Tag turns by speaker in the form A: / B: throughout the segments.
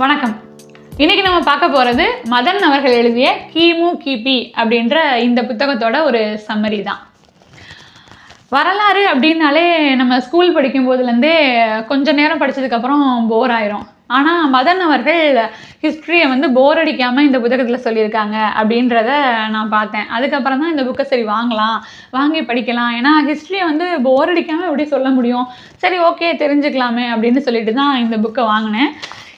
A: வணக்கம். இன்றைக்கி நம்ம பார்க்க போகிறது மதன் அவர்கள் எழுதிய கிமு கிபி அப்படின்ற இந்த புத்தகத்தோட ஒரு சம்மரி தான். வரலாறு அப்படின்னாலே நம்ம ஸ்கூல் படிக்கும் போதுலேருந்தே கொஞ்ச நேரம் படிச்சதுக்கப்புறம் போர் ஆயிரும். ஆனால் மதன் அவர்கள் ஹிஸ்ட்ரியை வந்து போர் அடிக்காமல் இந்த புத்தகத்தில் சொல்லியிருக்காங்க அப்படின்றத நான் பார்த்தேன். அதுக்கப்புறம் தான் இந்த புக்கை சரி வாங்கலாம் வாங்கி படிக்கலாம். ஏன்னா ஹிஸ்ட்ரியை வந்து போர் அடிக்காமல் எப்படி சொல்ல முடியும்? சரி ஓகே தெரிஞ்சுக்கலாமே அப்படின்னு சொல்லிட்டு தான் இந்த புக்கை வாங்கினேன்.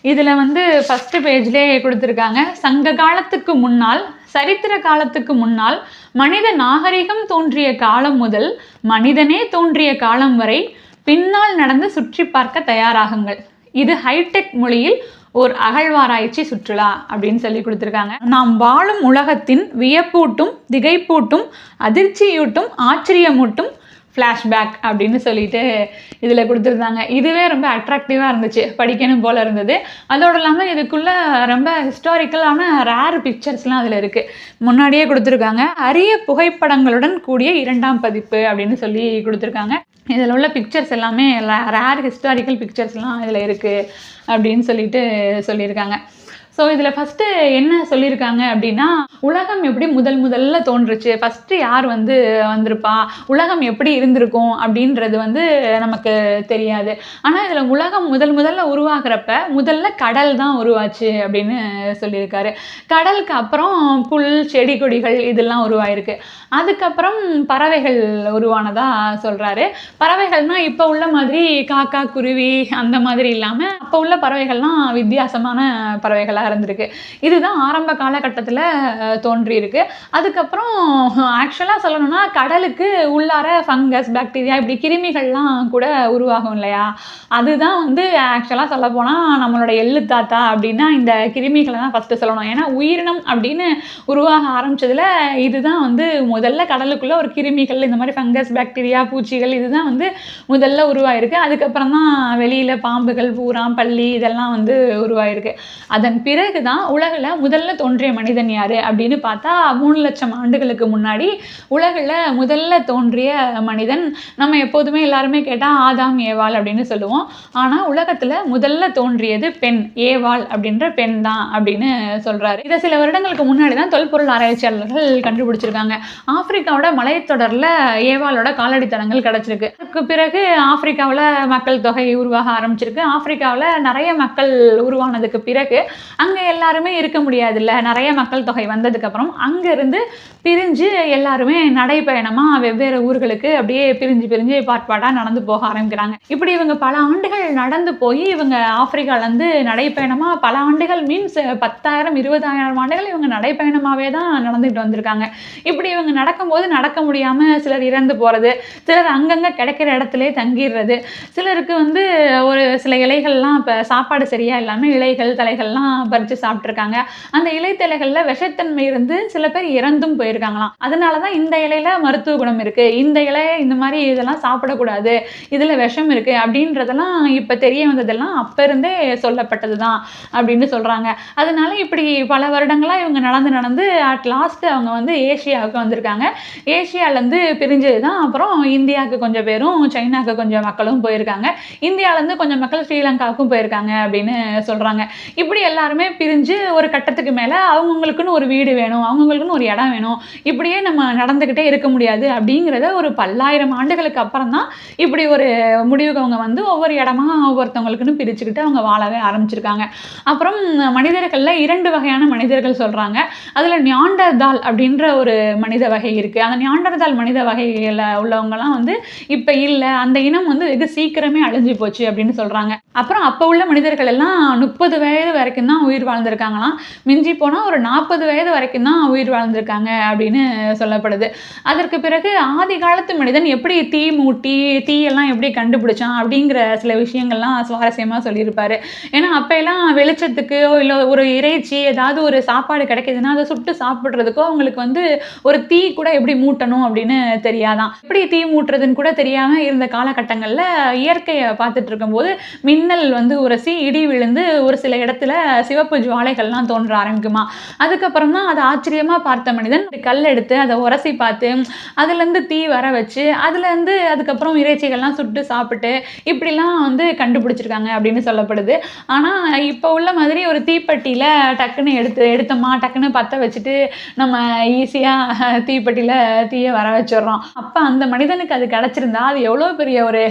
A: இதில் வந்து ஃபஸ்ட்டு பேஜ்லேயே கொடுத்துருக்காங்க. சங்க காலத்துக்கு முன்னால் சரித்திர காலத்துக்கு முன்னால் மனித நாகரிகம் தோன்றிய காலம் முதல் மனிதனே தோன்றிய காலம் வரை பின்னால் நடந்து சுற்றி பார்க்க தயாராகுங்கள். இது ஹைடெக் மொழியில் ஓர் அகழ்வாராய்ச்சி சுற்றுலா அப்படின்னு சொல்லி கொடுத்துருக்காங்க. நாம் வாழும் உலகத்தின் வியப்பூட்டும் திகைப்பூட்டும் அதிர்ச்சியூட்டும் ஆச்சரியமூட்டும் ஃப்ளாஷ்பேக் அப்படின்னு சொல்லிட்டு இதில் கொடுத்துருந்தாங்க. இதுவே ரொம்ப அட்ராக்டிவாக இருந்துச்சு. படிக்கணும் போல் இருந்தது. அதோடு இல்லாமல் இதுக்குள்ளே ரொம்ப ஹிஸ்டாரிக்கலான ரேர் பிக்சர்ஸ்லாம் அதில் இருக்குது முன்னாடியே கொடுத்துருக்காங்க. அரிய புகைப்படங்களுடன் கூடிய இரண்டாம் பதிப்பு அப்படின்னு சொல்லி கொடுத்துருக்காங்க. இதில் உள்ள பிக்சர்ஸ் எல்லாமே ரேர் ஹிஸ்டாரிக்கல் பிக்சர்ஸ்லாம் இதில் இருக்குது அப்படின்னு சொல்லிட்டு சொல்லியிருக்காங்க. ஸோ இதில் ஃபஸ்ட்டு என்ன சொல்லியிருக்காங்க அப்படின்னா உலகம் எப்படி முதல் முதல்ல தோன்றுச்சு? ஃபஸ்ட்டு யார் வந்து வந்திருப்பா? உலகம் எப்படி இருந்திருக்கும் அப்படின்றது வந்து நமக்கு தெரியாது. ஆனால் இதில் உலகம் முதல் முதல்ல உருவாகிறப்ப முதல்ல கடல் தான் உருவாச்சு அப்படின்னு சொல்லியிருக்காரு. கடலுக்கு அப்புறம் புல் செடி கொடிகள் இதெல்லாம் உருவாயிருக்கு. அதுக்கப்புறம் பறவைகள் உருவானதாக சொல்கிறாரு பறவைகள்னால் இப்போ உள்ள மாதிரி காக்கா குருவி அந்த மாதிரி இல்லாமல் அப்போ உள்ள பறவைகள்லாம் வித்தியாசமான பறவைகளாக இருந்திருக்கு இதுதான் ஆரம்ப காலகட்டத்தில் தோன்றியிருக்கு. அதுக்கப்புறம் ஆக்சுவலாக சொல்லணும்னா கடலுக்கு உள்ளார ஃபங்கஸ் பாக்டீரியா இப்படி கிருமிகள்லாம் கூட உருவாகும் இல்லையா? அதுதான் வந்து ஆக்சுவலாக சொல்லப்போனால் நம்மளோட எள்ளு தாத்தா அப்படின்னா இந்த கிருமிகளை தான் ஃபஸ்ட்டு சொல்லணும். ஏன்னா உயிரினம் அப்படின்னு உருவாக ஆரம்பிச்சதுல இதுதான் வந்து முதல்ல கடலுக்குள்ளே ஒரு கிருமிகள் இந்த மாதிரி ஃபங்கஸ் பாக்டீரியா பூச்சிகள் இதுதான் வந்து முதல்ல உருவாயிருக்கு. அதுக்கப்புறம் தான் வெளியில் பாம்புகள் பூரா பள்ளி இதெல்லாம் வந்து உருவாயிருக்கு. அதன் பிறகு தான் உலகில் முதல்ல தோன்றிய மனிதன் யார் அப்படின்னு பார்த்தா மூணு லட்சம் ஆண்டுகளுக்கு முன்னாடி உலகில் முதல்ல தோன்றிய மனிதன் நம்ம எப்போதுமே எல்லாருமே கேட்டால் ஆதாம் ஏவாள் அப்படின்னு சொல்லுவோம். ஆனால் உலகத்தில் முதல்ல தோன்றியது பெண் ஏவாள் அப்படின்ற பெண் தான் அப்படின்னு சொல்கிறாரு இதை சில வருடங்களுக்கு முன்னாடி தான் தொல்பொருள் ஆராய்ச்சியாளர்கள் கண்டுபிடிச்சிருக்காங்க. ஆப்பிரிக்காவோட மலைத்தொடரில் ஏவாளோட காலடி தடங்கள் கிடச்சிருக்கு. அதுக்கு பிறகு ஆப்பிரிக்காவில் மக்கள் தொகை உருவாக ஆரம்பிச்சிருக்கு. ஆப்பிரிக்காவில் நிறைய மக்கள் உருவானதுக்கு பிறகு அங்கே எல்லாருமே இருக்க முடியாதுல்ல. நிறைய மக்கள் தொகை வந்ததுக்கப்புறம் அங்கேருந்து பிரிஞ்சு எல்லாருமே நடைப்பயணமாக வெவ்வேறு ஊர்களுக்கு அப்படியே பிரிஞ்சு பிரிஞ்சு பாட்பாடாக நடந்து போக ஆரம்பிக்கிறாங்க. இப்படி இவங்க பல ஆண்டுகள் நடந்து போய் இவங்க ஆப்பிரிக்காலேருந்து நடைப்பயணமாக பல ஆண்டுகள் மீன்ஸ் பத்தாயிரம் இருபதாயிரம் ஆண்டுகள் இவங்க நடைப்பயணமாகவே தான் நடந்துகிட்டு வந்திருக்காங்க. இப்படி இவங்க நடக்கும்போது நடக்க முடியாமல் சிலர் இறந்து போகிறது சிலர் அங்கங்கே கிடைக்கிற இடத்துலே தங்கிடுறது சிலருக்கு வந்து ஒரு சில இலைகள்லாம் இப்போ சாப்பாடு சரியாக இல்லாமல் இலைகள் தலைகள்லாம் பறித்து சாப்பிட்ருக்காங்க அந்த இலைத்தலைகளில் விஷத்தன்மை இருந்து சில பேர் இறந்தும் போயிருக்காங்களாம். அதனால தான் இந்த இலையில மருத்துவ குணம் இருக்குது இந்த இலை இந்த மாதிரி இதெல்லாம் சாப்பிடக்கூடாது. இதில் விஷம் இருக்குது அப்படின்றதெல்லாம் இப்போ தெரிய வந்ததெல்லாம் அப்போ இருந்தே சொல்லப்பட்டது தான் அப்படின்னு சொல்கிறாங்க அதனால இப்படி பல வருடங்களாக இவங்க நடந்து நடந்து அட் லாஸ்ட் அவங்க வந்து ஏஷியாவுக்கு வந்திருக்காங்க. ஏஷியாவிலேருந்து பிரிஞ்சது தான் அப்புறம் இந்தியாவுக்கு கொஞ்சம் பேரும் சைனாவுக்கு கொஞ்சம் மக்களும் போயிருக்காங்க. இந்தியாவிலேருந்து கொஞ்சம் மக்கள் ஸ்ரீலங்காவுக்கும் போயிருக்காங்க அப்படின்னு சொல்கிறாங்க இப்படி எல்லாருமே பிரிஞ்சு ஒரு கட்டத்துக்கு மேலே அவங்கவுங்களுக்குன்னு ஒரு வீடு வேணும் அவங்கவுங்களுக்குன்னு ஒரு இடம் வேணும். இப்படியே நம்ம நடந்துக்கிட்டே இருக்க முடியாது அப்படிங்கிறத ஒரு பல்லாயிரம் ஆண்டுகளுக்கு அப்புறம் தான் இப்படி ஒரு முடிவுக்கு அவங்க வந்து ஒவ்வொரு இடமா ஒவ்வொருத்தவங்களுக்குன்னு பிரிச்சுக்கிட்டு அவங்க வாழவே ஆரம்பிச்சிருக்காங்க. அப்புறம் மனிதர்களில் இரண்டு வகையான மனிதர்கள் சொல்கிறாங்க அதில் ஞாண்டர்தால் அப்படின்ற ஒரு மனித வகை இருக்குது அந்த ஞாண்டர்தால் மனித வகையில் உள்ளவங்கலாம் வந்து இப்போ இல்லை அந்த இனம் வந்து வெகு சீக்கிரமே அழிஞ்சு போச்சு அப்படின்னு சொல்கிறாங்க அப்புறம் அப்போ உள்ள மனிதர்கள் எல்லாம் முப்பது வயது வரைக்கும் தான் உயிர் வாழ்ந்திருக்காங்களாம். மிஞ்சி போனால் ஒரு நாற்பது வயது வரைக்கும் தான் உயிர் வாழ்ந்திருக்காங்க அப்படின்னு சொல்லப்படுது. அதற்கு பிறகு ஆதி காலத்து மனிதன் எப்படி தீ மூட்டி தீயெல்லாம் எப்படி கண்டுபிடிச்சான் அப்படிங்கிற சில விஷயங்கள்லாம் சுவாரஸ்யமாக சொல்லியிருப்பார். ஏன்னா அப்போல்லாம் வெளிச்சத்துக்கோ இல்லை ஒரு இறைச்சி ஏதாவது ஒரு சாப்பாடு கிடைக்குதுன்னா அதை சுட்டு சாப்பிட்றதுக்கோ அவங்களுக்கு வந்து ஒரு தீ கூட எப்படி மூட்டணும் அப்படின்னு தெரியாதான். எப்படி தீ மூட்டுறதுன்னு கூட தெரியாமல் இருந்த காலகட்டங்களில் இயற்கையை பார்த்துட்டு இருக்கும்போது மின்னல் வந்து உரசி இடி விழுந்து ஒரு சில இடத்துல சிவ சிவப்பு ஜுவாலைகள்லாம் தோன்ற ஆரம்பிக்குமா? அதுக்கப்புறம் தான் அதை ஆச்சரியமாக பார்த்த மனிதன் கல் எடுத்து அதை உரசி பார்த்து அதுலேருந்து தீ வர வச்சு அதுலேருந்து அதுக்கப்புறம் இறைச்சிகள்லாம் சுட்டு சாப்பிட்டு இப்படிலாம் வந்து கண்டுபிடிச்சிருக்காங்க அப்படின்னு சொல்லப்படுது. ஆனால் இப்போ உள்ள மாதிரி ஒரு தீப்பெட்டியில் டக்குன்னு எடுத்து எடுத்தோமா டக்குன்னு பற்ற வச்சுட்டு நம்ம ஈஸியாக தீப்பெட்டியில் தீயை வர வச்சிடுறோம். அப்போ அந்த மனிதனுக்கு அது கிடச்சிருந்தா அது எவ்வளோ பெரிய ஒரு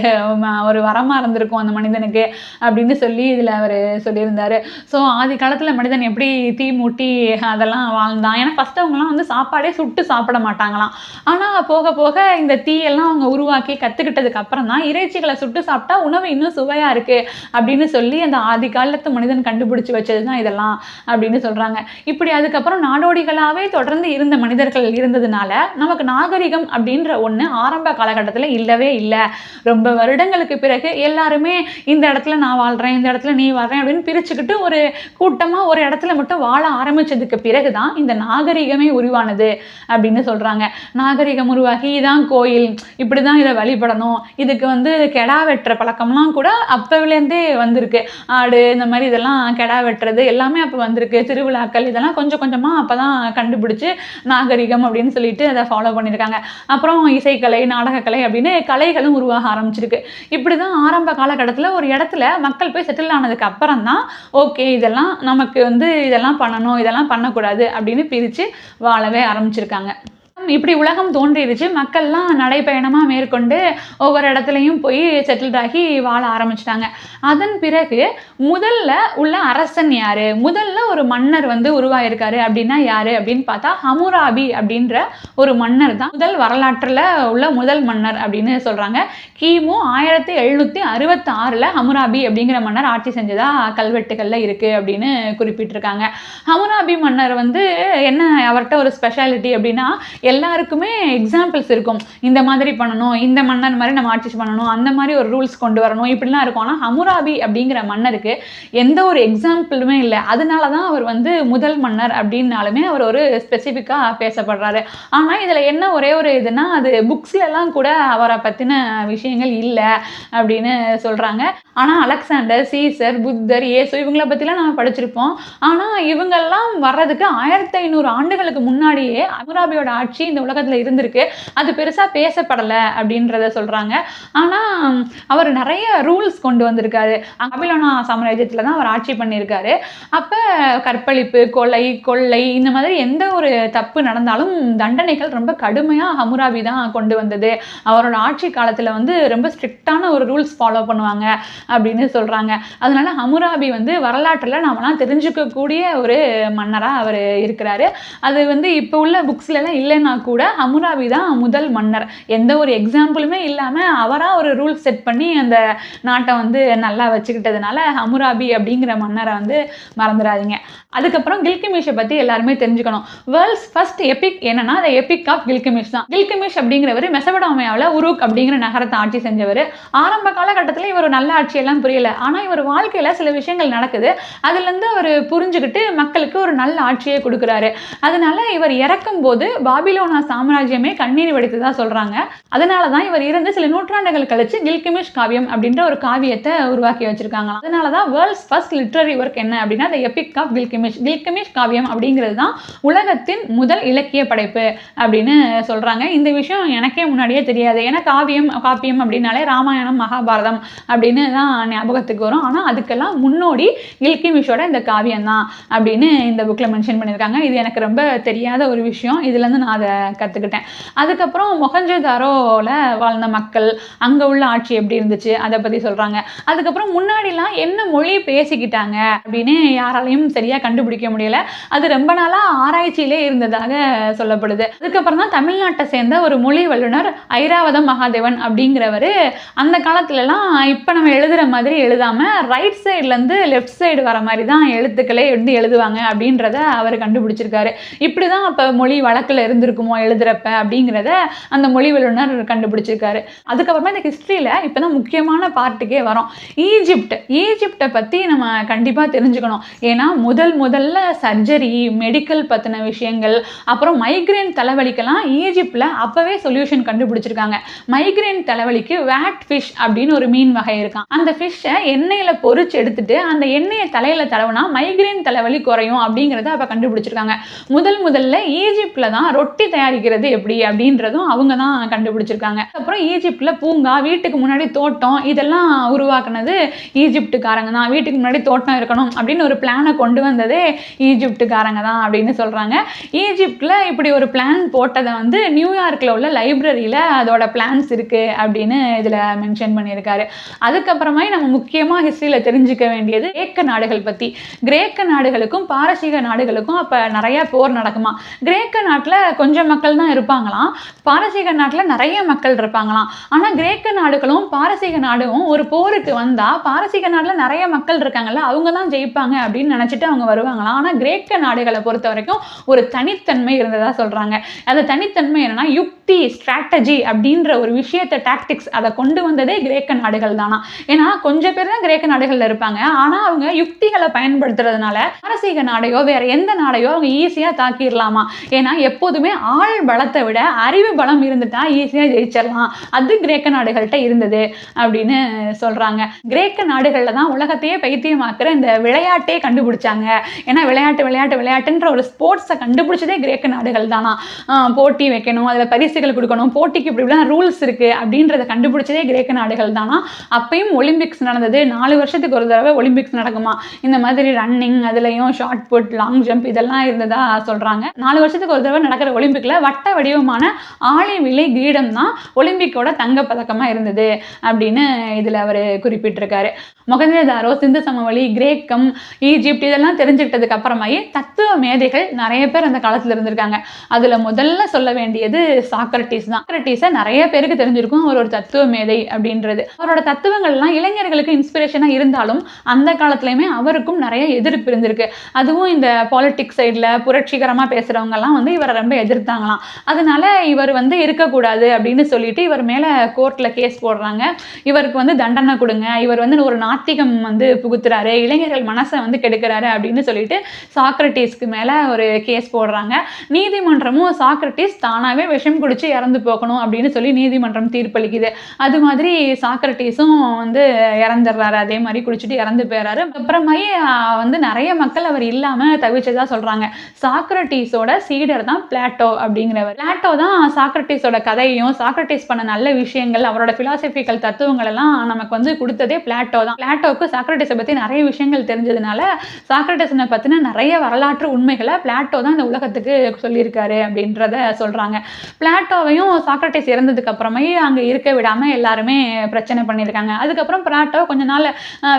A: ஒரு வரமாக இருந்திருக்கும் அந்த மனிதனுக்கு அப்படின்னு சொல்லி இதில் அவர் சொல்லியிருந்தார். ஸோ ஆதி காலத்தில் மனிதன் எப்படி தீ மூட்டி அதெல்லாம் வாழ்ந்தான். ஏன்னா ஃபஸ்ட்டு அவங்கலாம் வந்து சாப்பாடே சுட்டு சாப்பிட மாட்டாங்களாம். ஆனால் போக போக இந்த தீயெல்லாம் அவங்க உருவாக்கி கற்றுக்கிட்டதுக்கு அப்புறம் தான் இறைச்சிகளை சுட்டு சாப்பிட்டா உணவு இன்னும் சுவையாக இருக்குது அப்படின்னு சொல்லி அந்த ஆதி காலத்து மனிதன் கண்டுபிடிச்சி வச்சது தான் இதெல்லாம் அப்படின்னு சொல்கிறாங்க இப்படி அதுக்கப்புறம் நாடோடிகளாகவே தொடர்ந்து இருந்த மனிதர்கள் இருந்ததுனால நமக்கு நாகரிகம் அப்படின்ற ஒன்று ஆரம்ப காலகட்டத்தில் இல்லவே இல்லை. ரொம்ப வருடங்களுக்கு பிறகு எல்லாருமே இந்த இடத்துல நான் வாழ்கிறேன் இந்த இடத்துல நீ வாழ்றேன் அப்படின்னு பிரிச்சுக்கிட்டு ஒரு கூட்டமாக ஒரு இடத்துல மட்டும் வாழ ஆரம்பிச்சதுக்கு பிறகு தான் இந்த நாகரிகமே உருவானது அப்படின்னு சொல்கிறாங்க நாகரிகம் உருவாகி இதான் கோயில் இப்படி தான் இதை வழிபடணும். இதுக்கு வந்து கெடா வெட்டுற பழக்கம்லாம் கூட அப்போவிலேருந்தே வந்திருக்கு. ஆடு இந்த மாதிரி இதெல்லாம் கெடா வெட்டுறது எல்லாமே அப்போ வந்திருக்கு. திருவிழாக்கள் இதெல்லாம் கொஞ்சம் கொஞ்சமாக அப்போ தான் கண்டுபிடிச்சி நாகரிகம் அப்படின்னு சொல்லிட்டு அதை ஃபாலோ பண்ணியிருக்காங்க. அப்புறம் இசைக்கலை நாடகக்கலை அப்படின்னு கலைகளும் உருவாக ஆரம்பிச்சிருக்கு. இப்படி தான் ஆரம்ப காலகட்டத்தில் ஒரு இடத்துல மக்கள் போய் செட்டில் ஆனதுக்கு அப்புறம் தான் ஓகே இதெல்லாம் நமக்கு வந்து இதெல்லாம் பண்ணணும் இதெல்லாம் பண்ணக்கூடாது அப்படின்னு பிரித்து வாழவே ஆரம்பிச்சிருக்காங்க. இப்படி உலகம் தோன்றிடுச்சு. மக்கள்லாம் நடைப்பயணமாக மேற்கொண்டு ஒவ்வொரு இடத்துலையும் போய் செட்டில்ட் ஆகி வாழ ஆரம்பிச்சிட்டாங்க. அதன் பிறகு முதல்ல உள்ள அரசன் யார்? முதல்ல ஒரு மன்னர் வந்து உருவாயிருக்காரு அப்படின்னா யார் அப்படின்னு பார்த்தா ஹமுராபி அப்படின்ற ஒரு மன்னர் தான். முதல் வரலாற்றில் உள்ள முதல் மன்னர் அப்படின்னு சொல்கிறாங்க கிமு ஆயிரத்தி எழுநூற்றி அறுபத்தி ஆறில் ஹமுராபி அப்படிங்கிற மன்னர் ஆட்சி செஞ்சதாக கல்வெட்டுகளில் இருக்குது அப்படின்னு குறிப்பிட்டிருக்காங்க. ஹமுராபி மன்னர் வந்து என்ன அவர்கிட்ட ஒரு ஸ்பெஷாலிட்டி அப்படின்னா எல்லாருக்குமே எக்ஸாம்பிள்ஸ் இருக்கும். இந்த மாதிரி பண்ணணும் இந்த மன்னர் மாதிரி நம்ம ஆட்சி பண்ணணும் அந்த மாதிரி ஒரு ரூல்ஸ் கொண்டு வரணும் இப்படிலாம் இருக்கும். ஆனால் ஹமுராபி அப்படிங்கிற மன்னருக்கு எந்த ஒரு எக்ஸாம்பிளுமே இல்லை. அதனால தான் அவர் வந்து முதல் மன்னர் அப்படின்னாலுமே அவர் ஒரு ஸ்பெசிஃபிக்காக பேசப்படுறாரு. ஆனால் இதில் என்ன ஒரே ஒரு இதுனா அது புக்ஸ்லலாம் கூட அவரை பற்றின விஷயங்கள் இல்லை அப்படின்னு சொல்கிறாங்க ஆனால் அலெக்சாண்டர் சீசர் புத்தர் இயேசு இவங்கள பற்றிலாம் நம்ம படிச்சிருப்போம். ஆனால் இவங்கெல்லாம் வர்றதுக்கு ஆயிரத்தி ஐநூறு ஆண்டுகளுக்கு முன்னாடியே அமுராபியோட ஆட்சி ஆட்சி இந்த உலகத்தில் இருந்திருக்கு. அது பெருசாக பேசப்படலை அப்படின்றத சொல்கிறாங்க ஆனால் அவர் நிறைய ரூல்ஸ் கொண்டு வந்திருக்காரு. அபிலோனா சாம்ராஜ்யத்தில் தான் அவர் ஆட்சி பண்ணியிருக்காரு. அப்போ கற்பழிப்பு கொலை கொள்ளை இந்த மாதிரி எந்த ஒரு தப்பு நடந்தாலும் தண்டனைகள் ரொம்ப கடுமையாக ஹமுராபி தான் கொண்டு வந்தது. அவரோட ஆட்சி காலத்தில் வந்து ரொம்ப ஸ்ட்ரிக்டான ஒரு ரூல்ஸ் ஃபாலோ பண்ணுவாங்க அப்படின்னு சொல்கிறாங்க அதனால ஹமுராபி வந்து வரலாற்றில் நாமெல்லாம் தெரிஞ்சுக்கக்கூடிய ஒரு மன்னராக அவர் இருக்கிறாரு. அது வந்து இப்போ உள்ள புக்ஸ்லலாம் இல்லைன்னா கூட அமுராபி தான் முதல் மன்னர். எந்த ஒரு எக்ஸாம்பிளுமே இல்லாமல் அவராக ஒரு ரூல் செட் பண்ணி அந்த நாட்டை வந்து நல்லா வச்சுக்கிட்டதுனால அமுராபி அப்படிங்கிற மன்னரை வந்து மறந்துடாதீங்க. அதுக்கப்புறம் கில்கிமிஷை பற்றி எல்லாருமே தெரிஞ்சுக்கணும். வேர்ல்ட்ஸ் ஃபர்ஸ்ட் எபிக் என்னன்னா அந்த எபிக் ஆஃப் கில்கிமிஷ் தான். கில்கிமிஷ் அப்படிங்கிறவர் மெசபடாமையாவில் உருக் அப்படிங்கிற நகரத்தை ஆட்சி செஞ்சவர். ஆரம்ப காலகட்டத்தில் இவர் நல்ல ஆட்சியெல்லாம் புரியல. ஆனால் இவர் வாழ்க்கையில் சில விஷயங்கள் நடக்குது. அதுலேருந்து அவர் புரிஞ்சுக்கிட்டு மக்களுக்கு ஒரு நல்ல ஆட்சியை கொடுக்குறாரு. அதனால இவர் இறக்கும் போது பாபி பாபிலோனா சாம்ராஜ்யமே கண்ணீர் வடித்ததா சொல்கிறாங்க அதனால தான் இவர் இருந்து சில நூற்றாண்டுகள் கழிச்சு கில்கிமிஷ் காவியம் அப்படின்ற ஒரு காவியத்தை உருவாக்கி வச்சிருக்காங்க அதனால தான் வேர்ல்ட்ஸ் ஃபர்ஸ்ட் லிட்ரரி ஒர்க் என்ன அப்படின்னா the epic of Gilgamesh Gilgamesh காவியம் அப்படிங்கிறது தான் உலகத்தின் முதல் இலக்கிய படைப்பு அப்படின்னு சொல்கிறாங்க இந்த விஷயம் எனக்கே முன்னாடியே தெரியாது. ஏன்னா காவியம் காப்பியம் அப்படின்னாலே ராமாயணம் மகாபாரதம் அப்படின்னு தான் ஞாபகத்துக்கு வரும். ஆனால் அதுக்கெல்லாம் முன்னோடி கில்கிமிஷோட இந்த காவியம் தான் அப்படின்னு இந்த புக்கில் மென்ஷன் பண்ணியிருக்காங்க. இது எனக்கு ரொம்ப தெரியாத ஒரு விஷயம். இதுலேருந்து நான் அதை கற்றுக்கிட்டேன் அதுக்கப்புறம் மொஹஞ்சதாரோவில் வாழ்ந்த மக்கள் அங்கே உள்ள ஆட்சி எப்படி இருந்துச்சு அதை பற்றி சொல்கிறாங்க அதுக்கப்புறம் முன்னாடிலாம் என்ன மொழி பேசிக்கிட்டாங்க அப்படின்னு யாராலையும் சரியாக கண்டுபிடிக்க முடியல. அது ரொம்ப நாளாக ஆராய்ச்சியிலே இருந்ததாக சொல்லப்படுது. அதுக்கப்புறம் தான் தமிழ்நாட்டை சேர்ந்த ஒரு மொழி வல்லுநர் ஐராவதம் மகாதேவன் அப்படிங்கிறவர் அந்த காலத்துலலாம் இப்போ நம்ம எழுதுகிற மாதிரி எழுதாமல் ரைட் சைட்லேருந்து லெஃப்ட் சைடு வர மாதிரி தான் எழுத்துக்களே வந்து எழுதுவாங்க அப்படின்றத அவர் கண்டுபிடிச்சிருக்காரு. இப்படி தான் அப்போ மொழி வழக்கில் இருந்திருக்கும் இருக்குமோ எழுதுறப்ப அப்படிங்கிறத அந்த மொழி வல்லுநர் கண்டுபிடிச்சிருக்காரு. அதுக்கப்புறமா இந்த ஹிஸ்ட்ரியில் இப்போ தான் முக்கியமான பார்ட்டுக்கே வரோம். ஈஜிப்ட் ஈஜிப்டை பற்றி நம்ம கண்டிப்பாக தெரிஞ்சுக்கணும். ஏன்னா முதல் முதல்ல சர்ஜரி மெடிக்கல் பற்றின விஷயங்கள் அப்புறம் மைக்ரேன் தலைவலிக்கெல்லாம் ஈஜிப்டில் அப்போவே சொல்யூஷன் கண்டுபிடிச்சிருக்காங்க. மைக்ரேன் தலைவலிக்கு வேட் ஃபிஷ் அப்படின்னு ஒரு மீன் வகை இருக்கான் அந்த ஃபிஷ்ஷை எண்ணெயில் பொரிச்சு எடுத்துட்டு அந்த எண்ணெயை தலையில் தடவுனா மைக்ரேன் தலைவலி குறையும் அப்படிங்கிறத அப்போ கண்டுபிடிச்சிருக்காங்க. முதல் முதல்ல ஈஜிப்டில் தான் ரொட்டி தயாரிக்கிறது எப்படி அப்படின்றதும் அவங்க தான் கண்டுபிடிச்சிருக்காங்க. அப்புறம் ஈஜிப்டில் பூங்கா வீட்டுக்கு முன்னாடி தோட்டம் இதெல்லாம் உருவாக்குனது ஈஜிப்டுக்காரங்க தான். வீட்டுக்கு முன்னாடி தோட்டம் இருக்கணும் அப்படின்னு ஒரு பிளானை கொண்டு வந்ததே ஈஜிப்டுக்காரங்க தான் அப்படின்னு சொல்கிறாங்க ஈஜிப்டில் இப்படி ஒரு பிளான் போட்டதை வந்து நியூயார்க்கில் உள்ள லைப்ரரியில் அதோட பிளான்ஸ் இருக்குது அப்படின்னு இதில் மென்ஷன் பண்ணியிருக்காரு. அதுக்கப்புறமா நம்ம முக்கியமாக ஹிஸ்ட்ரியில் தெரிஞ்சுக்க வேண்டியது கிரேக்க நாடுகள் பற்றி கிரேக்க நாடுகளுக்கும் பாரசீக நாடுகளுக்கும் அப்போ நிறைய போர் நடக்குமா? கிரேக்க நாட்டில் கொஞ்சம் கொஞ்சம் மக்கள் தான் இருப்பாங்களாம். பாரசீக நாட்டில் நிறைய மக்கள் இருப்பாங்களாம். ஆனால் கிரேக்க நாடுகளும் பாரசீக நாடும் ஒரு போருக்கு வந்தால் பாரசீக நாட்டில் நிறைய மக்கள் இருக்காங்கல்ல அவங்க தான் ஜெயிப்பாங்க அப்படின்னு நினச்சிட்டு அவங்க வருவாங்களாம். ஆனால் கிரேக்க நாடுகளை பொறுத்த வரைக்கும் ஒரு தனித்தன்மை இருந்ததா சொல்கிறாங்க அந்த தனித்தன்மை என்னன்னா யுக்தி ஸ்ட்ராட்டஜி அப்படின்ற ஒரு விஷயத்தை டாக்டிக்ஸ் அதை கொண்டு வந்ததே கிரேக்க நாடுகள் தானா? ஏன்னா கொஞ்சம் பேர் தான் கிரேக்க நாடுகளில் இருப்பாங்க. ஆனால் அவங்க யுக்திகளை பயன்படுத்துறதுனால பாரசீக நாடையோ வேற எந்த நாடையோ அவங்க ஈஸியாக தாக்கிடலாமா ஏன்னா எப்போதுமே ஆள் பலத்தை விட அறிவு பலம் இருந்துட்டா ஈஸியாக ஜெயிச்சிடலாம் அது கிரேக்க நாடுகள்கிட்ட இருந்தது அப்படின்னு சொல்கிறாங்க கிரேக்க நாடுகளில் தான் உலகத்தையே பைத்தியமாக்குற இந்த விளையாட்டே கண்டுபிடிச்சாங்க. ஏன்னா விளையாட்டு விளையாட்டு விளையாட்டுன்ற ஒரு ஸ்போர்ட்ஸை கண்டுபிடிச்சதே கிரேக்க நாடுகள் தானா? ஆஹ் போட்டி வைக்கணும் அதில் பரிசுகள் கொடுக்கணும் போட்டிக்கு இப்படி இப்படிலாம் ரூல்ஸ் இருக்குது அப்படின்றத கண்டுபிடிச்சதே கிரேக்க நாடுகள் தானா? அப்பயும் ஒலிம்பிக்ஸ் நடந்தது. நாலு வருஷத்துக்கு ஒரு தடவை ஒலிம்பிக்ஸ் நடக்குமா? இந்த மாதிரி ரன்னிங் அதுலேயும் ஷார்ட் புட் லாங் ஜம்ப் இதெல்லாம் இருந்ததா சொல்கிறாங்க நாலு வருஷத்துக்கு ஒரு தடவை நடக்கிற ஒலிம்பிக்கில் வட்ட வடிவமான ஆளி விலை கிரீடம் தான் ஒலிம்பிக்கோட தங்க தங்கப்பதக்கமாக இருந்தது அப்படின்னு இதில் அவர் குறிப்பிட்டிருக்காரு. மொகஞ்சதாரோ சிந்து சமவெளி கிரேக்கம் ஈஜிப்ட் இதெல்லாம் தெரிஞ்சுக்கிட்டதுக்கு அப்புறமாயி தத்துவ மேதைகள் நிறைய பேர் அந்த காலத்தில் இருந்திருக்காங்க. அதில் முதல்ல சொல்ல வேண்டியது சாக் சாக்ரட்டிஸ் தான். சாக்ரட்டிஸை நிறைய பேருக்கு தெரிஞ்சிருக்கும் அவர் ஒரு தத்துவ மேதை அப்படின்றது. அவரோட தத்துவங்கள்லாம் இளைஞர்களுக்கு இன்ஸ்பிரேஷனாக இருந்தாலும் அந்த காலத்துலையுமே அவருக்கும் நிறைய எதிர்ப்பு இருந்திருக்கு. அதுவும் இந்த பாலிட்டிக்ஸ் சைடில் புரட்சிகரமாக பேசுகிறவங்கலாம் வந்து இவரை ரொம்ப எதிர்த்தாங்களாம். அதனால இவர் வந்து இருக்கக்கூடாது அப்படின்னு சொல்லிட்டு இவர் மேலே கோர்ட்டில் கேஸ் போடுறாங்க. இவருக்கு வந்து தண்டனை கொடுங்க. இவர் வந்து ஒரு நாத்திகம் வந்து புகுத்துறாரு. இளைஞர்கள் மனசை வந்து கெடுக்கிறாரு அப்படின்னு சொல்லிட்டு சாக்ரட்டிஸ்க்கு மேலே ஒரு கேஸ் போடுறாங்க. நீதிமன்றமும் சாக்ரட்டிஸ் தானாகவே விஷம் குடிச்சு இறந்து போகணும் அப்படின்னு சொல்லி நீதிமன்றம் தீர்ப்பளிக்குது. அது மாதிரி சாக்ரட்டிஸும் வந்து இறந்துடுறாரு. அதே மாதிரி குடிச்சிட்டு இறந்து போயிறாரு. அப்புறமாயி வந்து நிறைய மக்கள் அவர் இல்லாமல் தவிச்சதா சொல்கிறாங்க சாக்ரட்டிஸோட சீடர் தான் பிளாட்டோ அப்படிங்கிறவர். பிளாட்டோ தான் சாக்ரட்டிஸோட கதையையும் சாக்ரட்டிஸ் பண்ண நல்ல விஷயங்கள் அவரோட பிலாசபிக்கல் தத்துவங்கள் எல்லாம் நமக்கு வந்து கொடுத்ததே பிளாட்டோ தான். பிளாட்டோவுக்கு சாக்ரட்டிஸை பற்றி நிறைய விஷயங்கள் தெரிஞ்சதுனால சாக்ரட்டிஸனை பற்றின நிறைய வரலாற்று உண்மைகளை பிளாட்டோ தான் இந்த உலகத்துக்கு சொல்லியிருக்காரு அப்படின்றத சொல்கிறாங்க பிளாட்டோவையும் சாக்ரட்டிஸ் இறந்ததுக்கு அப்புறமே அங்கே இருக்க விடாமல் எல்லாருமே பிரச்சனை பண்ணியிருக்காங்க. அதுக்கப்புறம் பிராட்டோ கொஞ்ச நாள்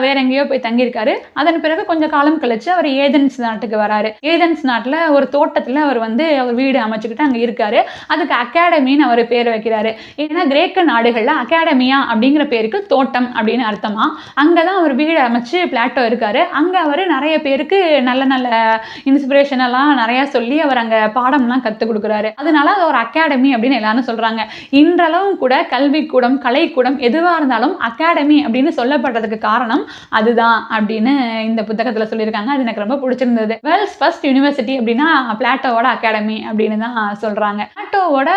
A: வேற எங்கேயோ போய் தங்கியிருக்காரு. அதன் பிறகு கொஞ்சம் காலம் கழிச்சு அவர் ஏதென்ஸ் நாட்டுக்கு வராரு. ஏதென்ஸ் நாட்டில் ஒரு தோட்டத்தில் அவர் வந்து அவர் வீடு அமைச்சுக்கிட்டு அங்கே இருக்காரு. அதுக்கு அகாடமின்னு அவர் பேர் வைக்கிறாரு. ஏன்னா கிரேக்க நாடுகளில் அகாடமியா அப்படிங்கிற பேருக்கு தோட்டம் அப்படின்னு அர்த்தமா? அங்கே தான் அவர் வீடு அமைச்சு பிளாட்டோ இருக்காரு. அங்கே அவர் நிறைய பேருக்கு நல்ல நல்ல இன்ஸ்பிரேஷன் எல்லாம் நிறைய சொல்லி அவர் அங்கே பாடம்லாம் கற்றுக் கொடுக்குறாரு. அதனால அது ஒரு அகாடமி அப்படின்னு எல்லாரும் சொல்கிறாங்க இன்றளவும் கூட கல்விக்கூடம் கலைக்கூடம் எதுவாக இருந்தாலும் அகாடமி அப்படின்னு சொல்லப்படுறதுக்கு காரணம் அதுதான் அப்படின்னு இந்த புத்தகத்தில் சொல்லியிருக்காங்க. அது எனக்கு ரொம்ப பிடிச்சிருந்தது. வேர்ல்ட்ஸ் ஃபர்ஸ்ட் யூனிவர்சிட்டி அப்படின்னா பிளாட்டோவோட அகாடமி அப்படின்னு தான் சொல்கிறாங்க பிளாட்டோவோட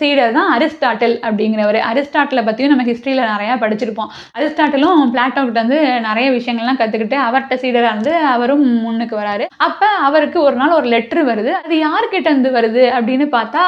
A: சீடர் தான் அரிஸ்டாட்டில் அப்படிங்கிறவர். அரிஸ்டாட்டில் பற்றியும் நம்ம ஹிஸ்ட்ரியில் நிறையா படிச்சிருப்போம். அரிஸ்டாட்டிலும் பிளாட்டோ கிட்ட வந்து நிறைய விஷயங்கள்லாம் கற்றுக்கிட்டு அவர்கிட்ட சீடராக இருந்து அவரும் முன்னுக்கு வராரு. அப்போ அவருக்கு ஒரு நாள் ஒரு லெட்ரு வருது. அது யார்கிட்ட இருந்து வருது அப்படின்னு பார்த்தா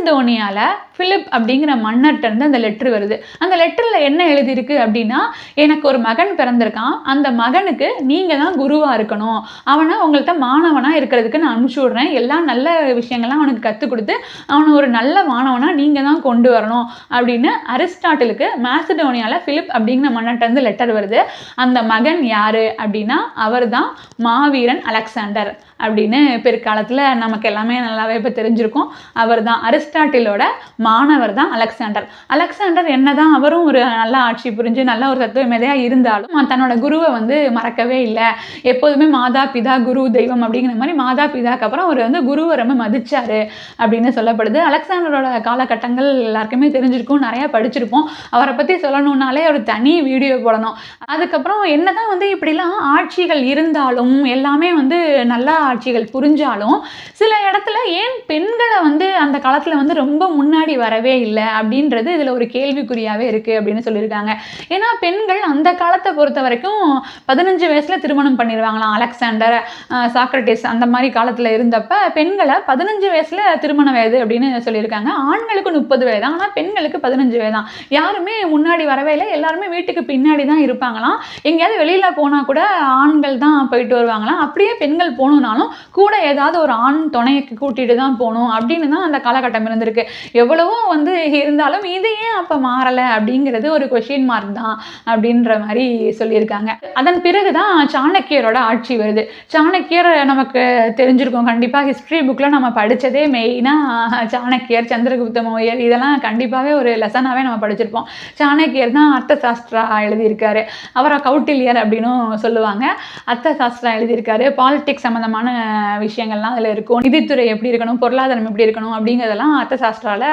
A: மேசடோனியாவில் பிலிப் அப்படிங்கிற மன்னர்கிட்ட இருந்து அந்த லெட்ரு வருது. அந்த லெட்டரில் என்ன எழுதியிருக்கு அப்படின்னா எனக்கு ஒரு மகன் பிறந்திருக்கான். அந்த மகனுக்கு நீங்கள் தான் குருவாக இருக்கணும். அவனை உங்கள்கிட்ட மாணவனாக இருக்கிறதுக்கு நான் அனுப்பிச்சி விட்றேன். எல்லா நல்ல விஷயங்கள்லாம் அவனுக்கு கற்றுக் கொடுத்து அவனை ஒரு நல்ல மாணவனாக நீங்கள் தான் கொண்டு வரணும் அப்படின்னு அரிஸ்டாட்டிலுக்கு மேசடோனியாவில் பிலிப் அப்படிங்கிற மன்னர்கிட்ட இருந்து லெட்டர் வருது. அந்த மகன் யார் அப்படின்னா அவர் தான் மாவீரன் அலெக்சாண்டர். அப்படின்னு பிற்காலத்தில் நமக்கு எல்லாமே நல்லாவே இப்போ தெரிஞ்சிருக்கும். அவர் தான் அரிஸ்டாட்டிலோட மாணவர் தான் அலெக்சாண்டர். அலெக்சாண்டர் என்னதான் அவரும் ஒரு நல்ல ஆட்சி புரிஞ்சு நல்ல ஒரு தத்துவ மேதையாக இருந்தாலும் தன்னோட குருவை வந்து மறக்கவே இல்லை. எப்போதுமே மாதா பிதா குரு தெய்வம் அப்படிங்கிற மாதிரி மாதா பிதாக்கு அப்புறம் அவர் வந்து குருவை ரொம்ப மதிச்சாரு அப்படின்னு சொல்லப்படுது. அலெக்சாண்டரோட காலகட்டங்கள் எல்லாருக்குமே தெரிஞ்சிருக்கும் நிறையா படிச்சிருப்போம். அவரை பற்றி சொல்லணுன்னாலே ஒரு தனி வீடியோ போடணும். அதுக்கப்புறம் என்னதான் வந்து இப்படிலாம் ஆட்சிகள் இருந்தாலும் எல்லாமே வந்து நல்லா ஆட்சிகள் புரிஞ்சாலும் சில இடத்துல ஏன் பெண்களை வந்து அந்த காலத்தில் வந்து ரொம்ப முன்னாடி வரவே இல்லை அப்படின்றது இதில் ஒரு கேள்விக்குறியாகவே இருக்குது அப்படின்னு சொல்லியிருக்காங்க. ஏன்னா பெண்கள் அந்த காலத்தை பொறுத்த வரைக்கும் பதினஞ்சு வயசில் திருமணம் பண்ணிடுவாங்களாம். அலெக்சாண்டர் சாக்ரட்டிஸ் அந்த மாதிரி காலத்தில் இருந்தப்ப பெண்களை பதினஞ்சு வயசில் திருமண வயது அப்படின்னு சொல்லியிருக்காங்க. ஆண்களுக்கு முப்பது வயது ஆனால் பெண்களுக்கு பதினஞ்சு வயது தான். யாருமே முன்னாடி வரவே இல்லை. எல்லாருமே வீட்டுக்கு பின்னாடி தான் இருப்பாங்களாம். எங்கேயாவது வெளியில் போனால் கூட ஆண்கள் தான் போயிட்டு வருவாங்களாம். அப்படியே பெண்கள் போகணுன்னாலும் கூட ஏதாவது ஒரு ஆண் துணைக்கு கூட்டிட்டு தான் போகணும் அப்படின்னு தான் அந்த காலகட்டம் இருந்திருக்கு. எவ்வளவோ வந்து இருந்தாலும் இது ஏன் அப்போ மாறலை அப்படிங்கிறது ஒரு கொஷின் மார்க் தான் அப்படின்ற மாதிரி சொல்லியிருக்காங்க. அதன் பிறகு தான் சாணக்கியரோட ஆட்சி வருது. சாணக்கியர் நமக்கு தெரிஞ்சிருக்கோம். கண்டிப்பாக ஹிஸ்ட்ரி புக்கில் நம்ம படித்ததே மெயினாக சாணக்கியர் சந்திரகுப்த மௌயர் இதெல்லாம் கண்டிப்பாகவே ஒரு லெசனாகவே நம்ம படிச்சிருப்போம். சாணக்கியர் தான் அர்த்த சாஸ்திரா எழுதியிருக்காரு. அவரை கௌட்டில்யர் அப்படின்னும் சொல்லுவாங்க. அர்த்த சாஸ்திரா எழுதியிருக்காரு. பாலிடிக்ஸ் சம்மந்தமான விஷயங்கள்லாம் அதில் இருக்கும். நிதித்துறை எப்படி இருக்கணும் பொருளாதாரம் எப்படி இருக்கணும் அப்படிங்கிறதெல்லாம் அர்த்த சாஸ்திரால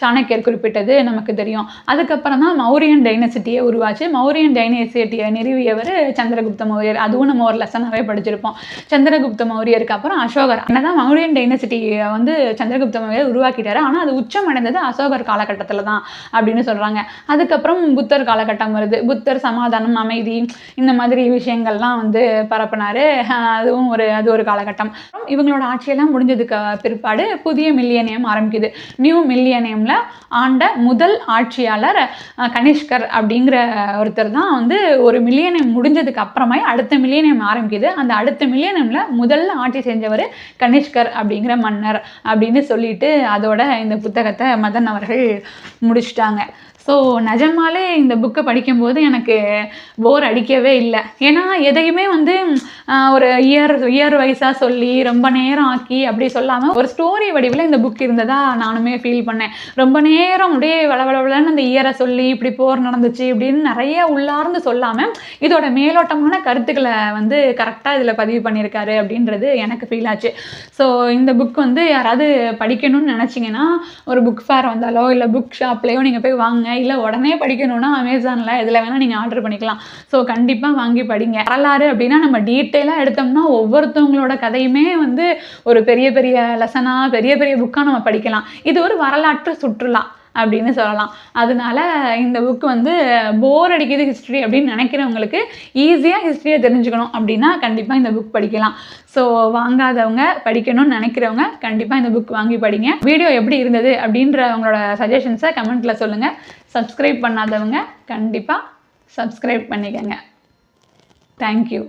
A: சாணக்கியர் குறிப்பிட்டது நமக்கு தெரியும். அதுக்கப்புறம் தான் மௌரியன் டைனசிட்டியை உருவாச்சு. மௌரியன் டைனசிட்டியை நிறுவியவர் சந்திரகுப்த மௌரியர். அதுவும் நம்ம ஒரு லெசனாகவே படிச்சிருப்போம். சந்திரகுப்த மௌரியருக்கு அப்புறம் அசோகர். தான் மௌரியன் டைனசிட்டியை வந்து சந்திரகுப்த மௌரியர் உருவாக்கிட்டாரு. ஆனால் அது உச்சம் அடைந்தது அசோகர் காலகட்டத்தில் தான் அப்படின்னு சொல்கிறாங்க அதுக்கப்புறம் புத்தர் காலகட்டம் வருது. புத்தர் சமாதானம் அமைதி இந்த மாதிரி விஷயங்கள்லாம் வந்து பரப்புனாரு. அதுவும் ஒரு அது ஒரு காலகட்டம். இவங்களோட ஆட்சியெல்லாம் முடிஞ்சதுக்கு பிற்பாடு புதிய மில்லியனியம் ஆரம்பிக்குது. நியூ மில்லியனியமில் ஆண்ட முதல் ஆட்சியாளர் கனிஷ்கர் அப்படிங்கிற ஒருத்தர் தான் வந்து ஒரு மில்லியனியம் முடிஞ்சதுக்கு அப்புறமே அடுத்த மில்லியனியம் ஆரம்பிக்குது. அந்த அடுத்த மில்லியனியமில் முதல்ல ஆட்சி செஞ்சவர் கனிஷ்கர் அப்படிங்கிற மன்னர் அப்படின்னு சொல்லிட்டு அதோட இந்த புத்தகத்தை மதன் அவர்கள் முடிச்சிட்டாங்க. ஸோ நிஜமாலே இந்த புக்கை படிக்கும்போது எனக்கு போர் அடிக்கவே இல்லை. ஏன்னா எதையுமே வந்து ஒரு இயர் இயர் வைஸாக சொல்லி ரொம்ப நேரம் ஆக்கி அப்படி சொல்லாமல் ஒரு ஸ்டோரி வடிவில் இந்த புக் இருந்ததா நானுமே ஃபீல் பண்ணேன். ரொம்ப நேரம் அப்படியே வளவளவலன்னு அந்த இயரை சொல்லி இப்படி போர் நடந்துச்சு இப்படின்னு நிறைய உள்ளார்ந்து சொல்லாமல் இதோட மேலோட்டமான கருத்துக்களை வந்து கரெக்டாக இதில் பதிவு பண்ணியிருக்காரு அப்படின்றது எனக்கு ஃபீல் ஆச்சு. ஸோ இந்த புக் வந்து யாராவது படிக்கணும்னு நினச்சிங்கன்னா ஒரு புக் ஃபேர் வந்தாலோ இல்லை புக் ஷாப்லேயோ நீங்கள் போய் வாங்க இல்லை உடனே படிக்கணும்னா அமேசானில் இதில் வேணால் நீங்கள் ஆர்டர் பண்ணிக்கலாம். ஸோ கண்டிப்பாக வாங்கி படிங்க. வரலாறு அப்படின்னா நம்ம டீட்டெயிலாக எடுத்தோம்னா ஒவ்வொருத்தவங்களோட கதையுமே வந்து ஒரு பெரிய பெரிய லெசனாக பெரிய பெரிய புக்காக நம்ம படிக்கலாம். இது ஒரு வரலாற்று சுற்றுலா. அப்படின்னு சொல்லலாம். அதனால இந்த புக் வந்து போர் அடிக்குது ஹிஸ்ட்ரி அப்படின்னு நினைக்கிறவங்களுக்கு ஈஸியாக ஹிஸ்ட்ரியை தெரிஞ்சுக்கணும் அப்படின்னா கண்டிப்பாக இந்த புக் படிக்கலாம். ஸோ வாங்காதவங்க படிக்கணும்னு நினைக்கிறவங்க கண்டிப்பாக இந்த புக் வாங்கி படிங்க. வீடியோ எப்படி இருந்தது அப்படின்ற உங்களோட சஜஷன்ஸை கமெண்ட்டில் சொல்லுங்கள் சப்ஸ்கிரைப் பண்ணாதவங்க கண்டிப்பாக சப்ஸ்கிரைப் பண்ணிக்கோங்க. தேங்க்யூ